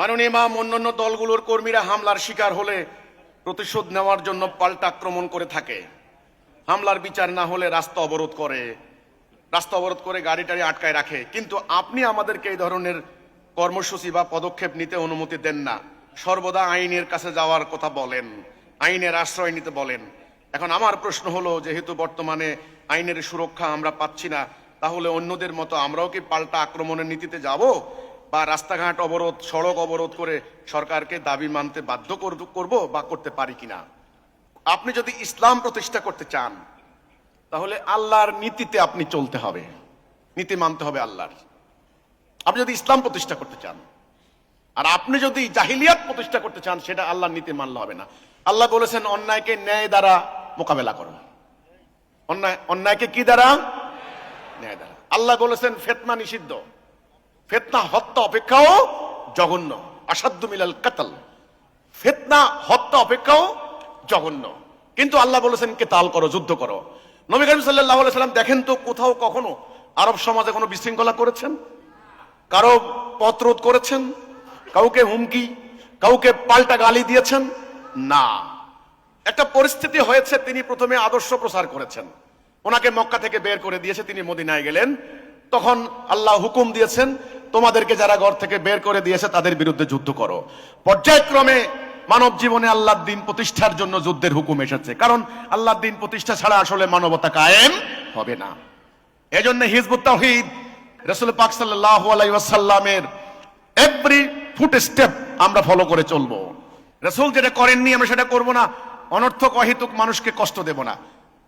মাননীয় মাম অন্যান্য দলগুলোর কর্মীরা হামলার শিকার হলে প্রতিশোধ নেওয়ার জন্য পাল্টা আক্রমণ করে থাকে। হামলার বিচার না হলে রাস্তা অবরোধ করে। রাস্তা অবরোধ করে গাড়ি টাড়ি আটকায় রাখে। কিন্তু আপনি আমাদেরকে এই ধরনের কর্মসূচি বা পদক্ষেপ নিতে অনুমতি দেন না। সর্বদা আইনের কাছে যাওয়ার কথা বলেন, আইনের আশ্রয় নিতে বলেন। এখন আমার প্রশ্ন হলো, যেহেতু বর্তমানে আইনের সুরক্ষা আমরা পাচ্ছি না, তাহলে অন্যদের মতো আমরাও কি পাল্টা আক্রমণের নীতিতে যাব? বা রাস্তাঘাট অবরোধ, সড়ক অবরোধ করে সরকারকে দাবি মানতে বাধ্য করব- বা করতে পারি কিনা? আপনি যদি ইসলাম প্রতিষ্ঠা করতে চান, তাহলে আল্লাহর নীতিতে আপনি চলতে হবে। নীতি মানতে হবে আল্লাহর। আপনি যদি ইসলাম প্রতিষ্ঠা করতে চান, আর আপনি যদি জাহিলিয়াত প্রতিষ্ঠা করতে চান, সেটা আল্লাহর নীতি মানলে হবে না। আল্লাহ বলেছেন, অন্যায়কে ন্যায় দ্বারা মোকাবেলা করো। অন্যায়, অন্যায়কে কি দ্বারা? ন্যায় দ্বারা। আল্লাহ বলেছেন, ফেতনা নিষিদ্ধ। ফেতনা, হত্যা, অপেক্ষাও জঘন্য। আসাধ্য মিলাল কাতাল। ফেতনা, হত্যা, অপেক্ষাও জঘন্য। কিন্তু আল্লাহ বলেছেন, কে তাল করো, যুদ্ধ করো। নবী করিম সাল্লাহ সাল্লাম দেখেন তো কোথাও কখনো আরব সমাজে কোনো বিশৃঙ্খলা করেছেন? কারও পথরোধ করেছেন? কাউকে হুমকি, কাউকে পাল্টা গালি দিয়েছেন? না। একটা পরিস্থিতি হয়েছে, তিনি প্রথমে আদর্শ প্রচার করেছেন। ওনাকে মক্কা থেকে বের করে দিয়েছে, তিনি মদিনায় গেলেন। তখন আল্লাহ হুকুম দিয়েছেন তোমাদেরকে যারা ঘর থেকে বের করে দিয়েছে, তাদের বিরুদ্ধে যুদ্ধ করো। পর্যায়ক্রমে মানব জীবনে আল্লাহর দিন প্রতিষ্ঠার জন্য যুদ্ধের হুকুম এসেছে। কারণ আল্লাহর দিন প্রতিষ্ঠা ছাড়া আসলে মানবতা কায়েম হবে না। এজন্য হিজবুত তাহিদ রসুল পাক সাল্লাহ আলাইসাল্লামের এভরি ফুট স্টেপ আমরা ফলো করে চলবো। রসুল যেটা করেননি, আমরা সেটা করব না। অনর্থক, অহিতুক মানুষকে কষ্ট দেব না।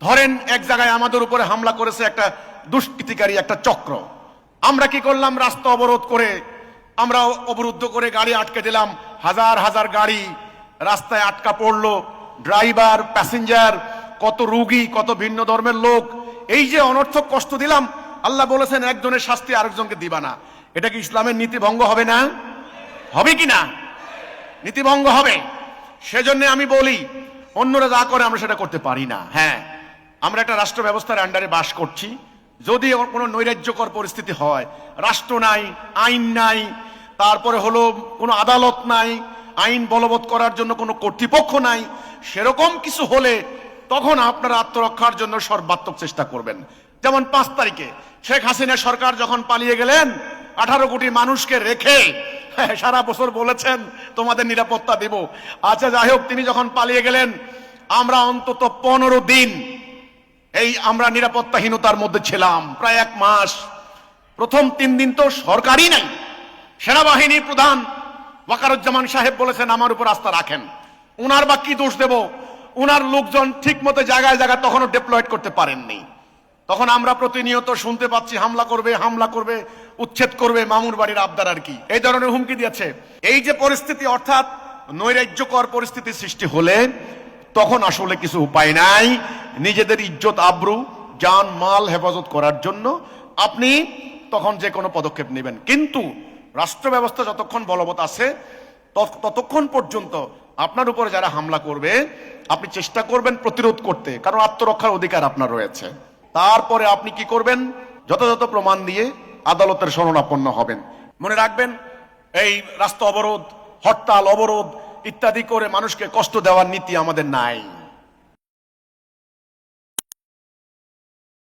ধরেন, এক জায়গায় আমাদের উপরে হামলা করেছে একটা দুষ্কৃতিকারী একটা চক্র। আমরা কি করলাম রাস্তা অবরোধ করে? আমরা অবরুদ্ধ করে গাড়ি আটকে দিলাম। হাজার হাজার গাড়ি রাস্তায় আটকা পড়ল। ড্রাইভার, প্যাসেঞ্জার, কত রুগী, কত ভিন্ন ধর্মের লোক। এই যে অনর্থক কষ্ট দিলাম, আল্লাহ বলেছেন, একজনের শাস্তি আরেকজনকে দিবা না। এটা কি ইসলামের নীতি ভঙ্গ হবে না? হবে কি না? নীতিভঙ্গ হবে। সেজন্য আমি বলি, অন্যরা যা করে আমরা সেটা করতে পারি না। হ্যাঁ আমরা একটা রাষ্ট্র ব্যবস্থার আন্ডারে বাস করছি। যদি কোনো নৈরাজ্যকর পরিস্থিতি হয় রাষ্ট্র নাই আইন নাই তারপরে হলো কোনো আদালত নাই আইন বলবৎ করার জন্য কোনো কর্তৃপক্ষ নাই সেরকম কিছু হলে তখন আপনারা আত্মরক্ষার জন্য সর্বাত্মক চেষ্টা করবেন। যেমন পাঁচ তারিখে শেখ হাসিনা সরকার যখন পালিয়ে গেলেন আঠারো কোটি মানুষকে রেখে হ্যাঁ, সারা বছর বলেছেন তোমাদের নিরাপত্তা দেব। আচ্ছা যাই হোক তিনি যখন পালিয়ে গেলেন আমরা অন্তত পনেরো দিন এই আমরা নিরাপত্তাহীনতার মধ্যে ছিলাম প্রায় এক মাস। প্রথম তিন দিন তো সরকারই নাই। সেনাবাহিনী প্রধান ওয়াকারুজ্জামান সাহেব বলেছেন, আমার উপর আস্থা রাখেন। উনার বা কি দোষ দেব? উনার লোকজন ঠিক মতো জায়গায় জায়গায় তখনও ডেপ্লয়েড করতে পারেননি। তখন আমরা প্রতিনিয়ত শুনতে পাচ্ছি, হামলা করবে হামলা করবে, উচ্ছেদ করবে, মামুর বাড়ির আবদার আর কি। এই ধরনের হুমকি দিয়েছে। এই যে পরিস্থিতি, অর্থাৎ নৈরাজ্যকর পরিস্থিতি সৃষ্টি হলে তখন আসলে কিছু উপায় নাই। নিজেদের ইজ্জত, আব্রু, জান, মাল হেফাজত করার জন্য আপনি তখন যে কোনো পদক্ষেপ নেবেন। কিন্তু রাষ্ট্র ব্যবস্থা যতক্ষণ বলবৎ আছে ততক্ষণ পর্যন্ত আপনার উপরে যারা হামলা করবে, আপনি চেষ্টা করবেন প্রতিরোধ করতে, কারণ আত্মরক্ষার অধিকার আপনার রয়েছে। তারপরে আপনি কি করবেন? যথাযথ প্রমাণ দিয়ে আদালতের শরণাপন্ন হবেন। মনে রাখবেন, এই রাস্তা অবরোধ, হরতাল, অবরোধ ইত্যাদি করে মানুষকে কষ্ট দেওয়ার নীতি আমাদের নাই।